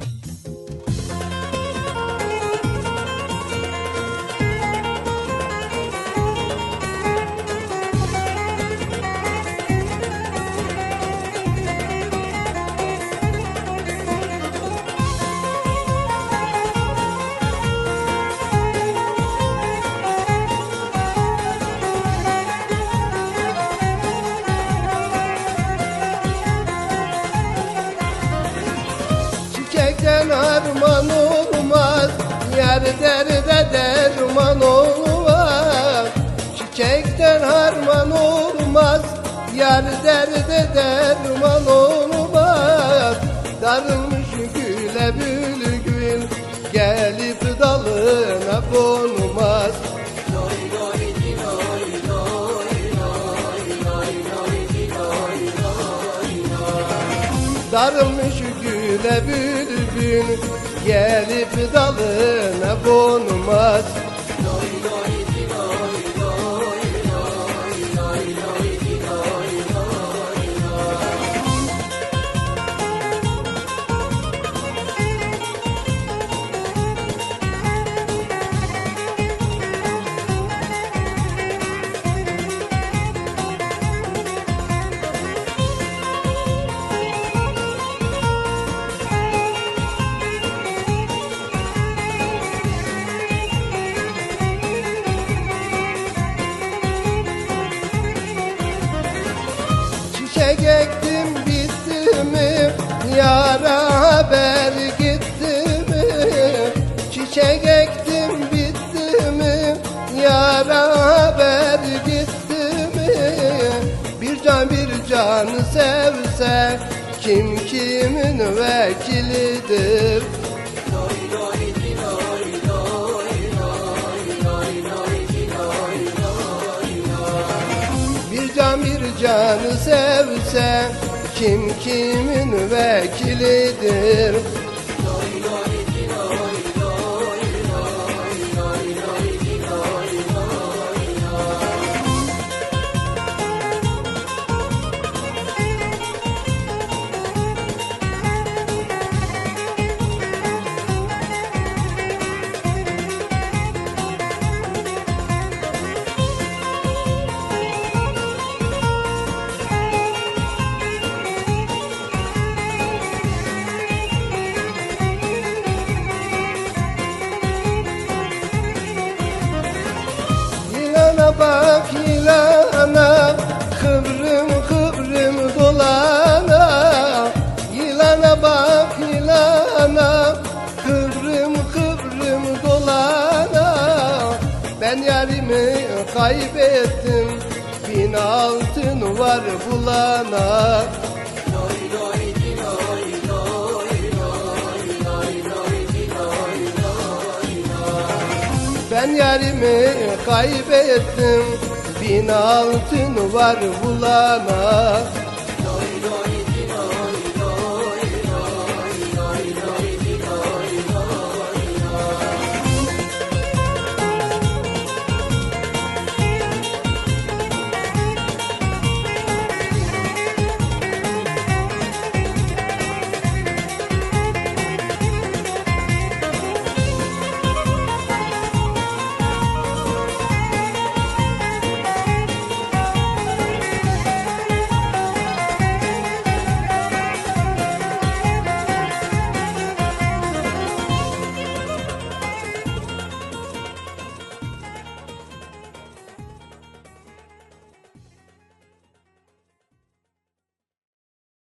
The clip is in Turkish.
えっ? Çiçekten arman olmaz Yar derde derman olmaz. Çiçekten harman olmaz Yar derde derman olmaz. Darılmış güle bülgül Gelip dalına konmaz. Darılmış güle bülbül Gelip dalına konmaz Çiçek ektim bitti mi Yara haber gitti mi Çiçek ektim bitti mi Yara haber gitti mi Bir can bir canı sevse Kim kimin vekilidir canı sevse Kim kimin vekilidir kaybettim. Bin altın var bulana. Ben yarimi kaybettim. Bin altın var bulana